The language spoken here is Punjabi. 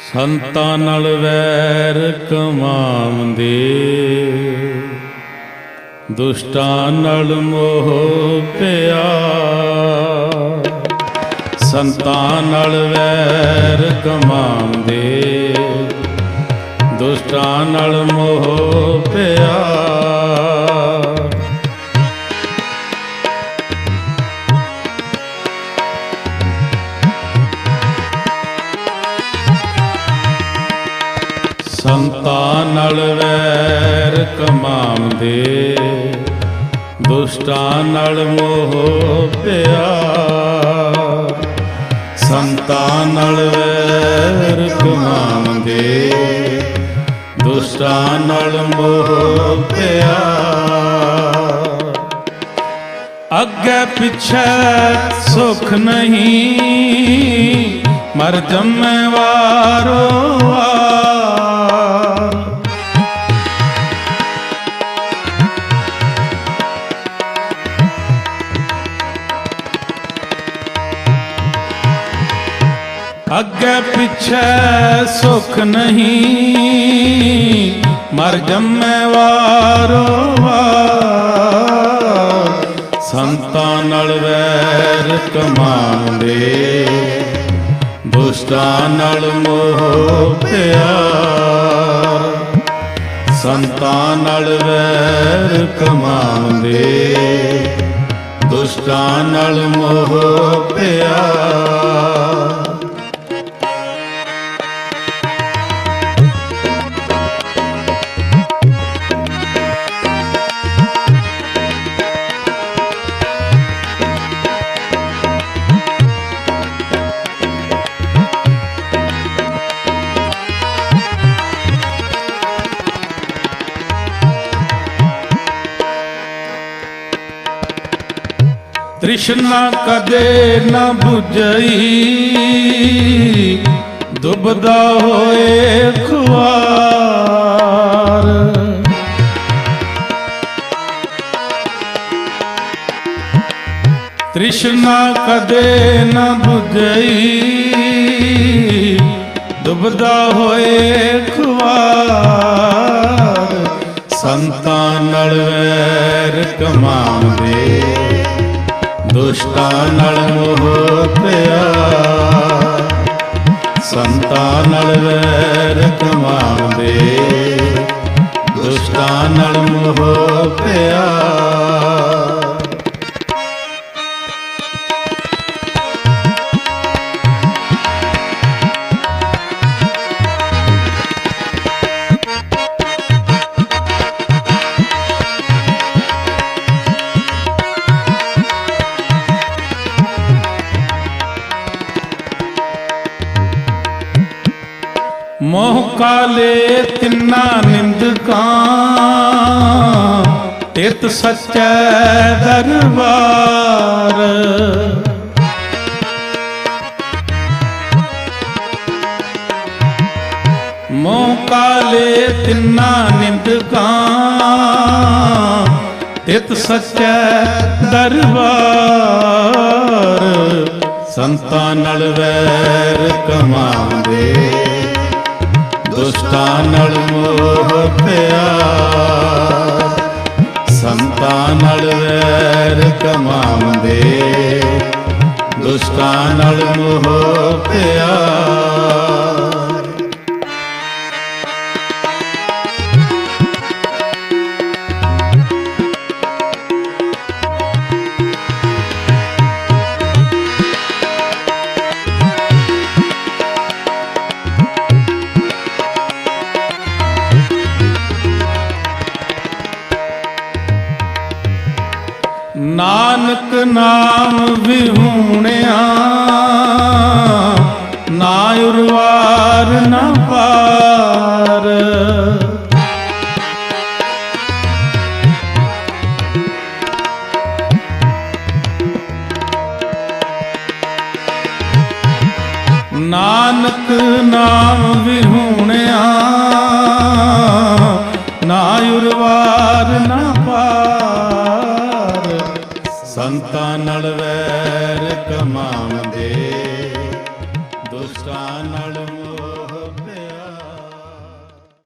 ਸੰਤਾਂ ਨਾਲ ਵੈਰ ਕਮਾਉਂਦੇ। ਦੁਸ਼ਟਾਂ ਨਾਲ ਮੋਹ ਪਿਆ। ਸੰਤਾਂ ਨਾਲ ਵੈਰ ਕਮਾਉਂਦੇ। ਦੁਸ਼ਟਾਂ ਨਾਲ ਮੋਹ ਪਿਆ। ਸੰਤਾਂ ਨਾਲ ਵੈਰ ਕਮਾਉਂਦੇ, ਦੁਸ਼ਟਾਂ ਨਾਲ ਮੋਹ ਪਿਆ ਸੰਤਾਂ ਨਾਲ ਵੈਰ ਕਮਾਉਂਦੇ, ਦੁਸ਼ਟਾਂ ਨਾਲ ਮੋਹ ਪਿਆ ਅੱਗੇ ਪਿੱਛੇ ਸੁਖ ਨਹੀਂ, ਮਰ ਜੰਮੇ ਵਾਰੋ ਅੱਗੇ ਪਿੱਛੇ ਸੁਖ ਨਹੀਂ, ਮਰ ਜੰਮੇ ਵਾਰੋ ਵਾਰ ਸੰਤਾਂ ਨਾਲ ਵੈਰ ਕਮਾਉਂਦੇ, ਦੁਸ਼ਟਾਂ ਨਾਲ ਮੋਹ ਪਿਆਰ। ਸੰਤਾਂ ਨਾਲ ਵੈਰ ਕਮਾਉਂਦੇ, ਦੁਸ਼ਟਾਂ ਨਾਲ ਮੋਹ ਪਿਆਰ। ਤ੍ਰਿਸ਼ਨਾ ਕਦੇ ਨਾ 부ਝਈ ਦੁਬਦਾ ਹੋਏ ਖੁਆਰ। ਤ੍ਰਿਸ਼ਨਾ ਕਦੇ ਨਾ 부ਝਈ ਦੁਬਦਾ ਹੋਏ ਖੁਆਰ। ਸੰਤਾਂ ਨਾਲ ਵੈਰ ਕਮਾਉਂਦੇ। ਦੁਸ਼ਟਾਂ ਨਾਲ ਮੋਹ ਪਿਆ ਸੰਤਾਂ ਨਾਲ ਵੈਰ ਕਮਾਉਂਦੇ ਦੁਸ਼ਟਾਂ ਨਾਲ ਮੋਹ ਪਿਆ ਮੋਹ ਕਾਲੇ ਤਿੰਨਾ ਨਿੰਦਕਾਂ, ਤਿਤ ਸੱਚੈ ਦਰਬਾਰ। ਮੋਹ ਕਾਲੇ ਤਿੰਨਾ ਨਿੰਦਕਾਂ, ਤਿਤ ਸੱਚੈ ਦਰਬਾਰ। ਸੰਤਾਂ ਨਾਲ ਵੈਰ ਕਮਾਉਂਦੇ ਦੁਸ਼ਟਾਂ ਨਾਲ ਮੋਹ ਪਿਆ ਸੰਤਾਂ ਨਾਲ ਵੈਰ ਕਮਾਉਂਦੇ। ਦੁਸ਼ਟਾਂ ਨਾਲ ਮੋਹ ਪਿਆ ਨਾਮ ਵਿਹੂਣਿਆ। ਨਾ ਉਰਵਾਰ ਨਾ ਪਾਰ। ਨਾਨਕ ਨਾਮ ਵਿਹੂਣਿਆ। ਨਾ ਉਰਵਾਰ ਨਾ ਪਾਰ। ਸੰਤਾਂ ਨਾਲ ਵੈਰ ਕਮਾਉਂਦੇ ਦੁਸ਼ਟਾਂ ਨਾਲ